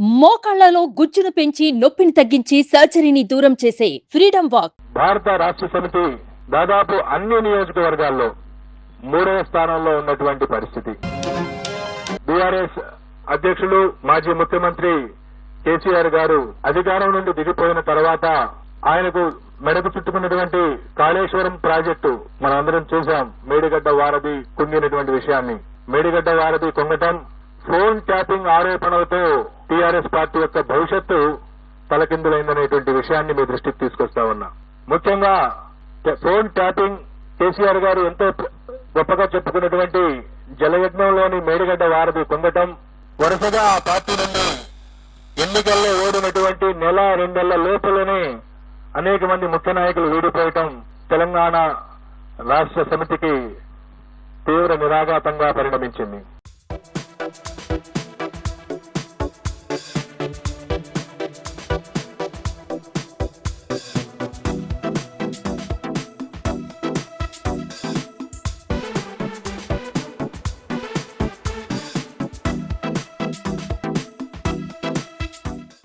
మోకాళ్ళలో గుజ్జును పెంచి నొప్పిని తగ్గించి సర్జరీని దూరం చేసే ఫ్రీడమ్ వాక్. భారత రాష్ట్ర సమితి దాదాపు అన్ని నియోజకవర్గాల్లో మూడవ స్థానంలో ఉన్నటువంటి పరిస్థితి. బీఆర్ఎస్ అధ్యక్షులు మాజీ ముఖ్యమంత్రి కేసీఆర్ గారు అధికారం నుండి దిగిపోయిన తర్వాత ఆయనకు మెడకు చుట్టుకున్నటువంటి కాళేశ్వరం ప్రాజెక్టు మనం అందరం చూసాం మేడిగడ్డ వారధి కుంగినటువంటి విషయాన్ని. మేడిగడ్డ వారధి కుంగటం ఫోన్ ట్యాపింగ్ ఆరోపణలతో టీఆర్ఎస్ పార్టీ యొక్క భవిష్యత్తు తలకిందులైందనేటువంటి విషయాన్ని మీ దృష్టికి తీసుకొస్తా ఉన్నా. ముఖ్యంగా ఫోన్ ట్యాపింగ్ కేసీఆర్ గారు ఎంతో గొప్పగా చెప్పుకున్నటువంటి జలయజ్ఞంలోని మేడిగడ్డ వారధి పొందటం వరుసగా ఆ పార్టీ నుండి ఎన్నికల్లో ఓడినటువంటి నెల రెండేళ్ళ లోపలనే అనేక మంది ముఖ్య నాయకులు వీడిపోయటం తెలంగాణ రాష్ట్ర సమితికి తీవ్ర నిరాఘాతంగా పరిణమించింది.